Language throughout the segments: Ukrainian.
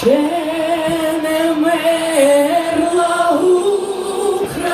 Ще не мерла України,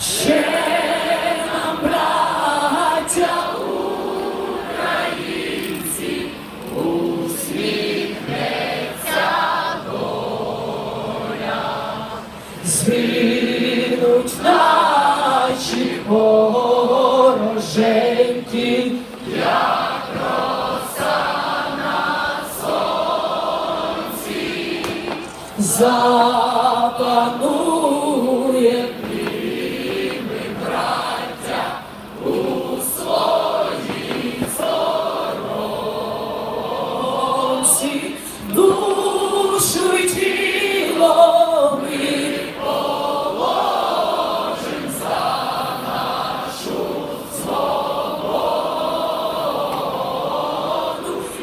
ще нам, браття українці, усміхнеться доля, згинуть наші Запануй.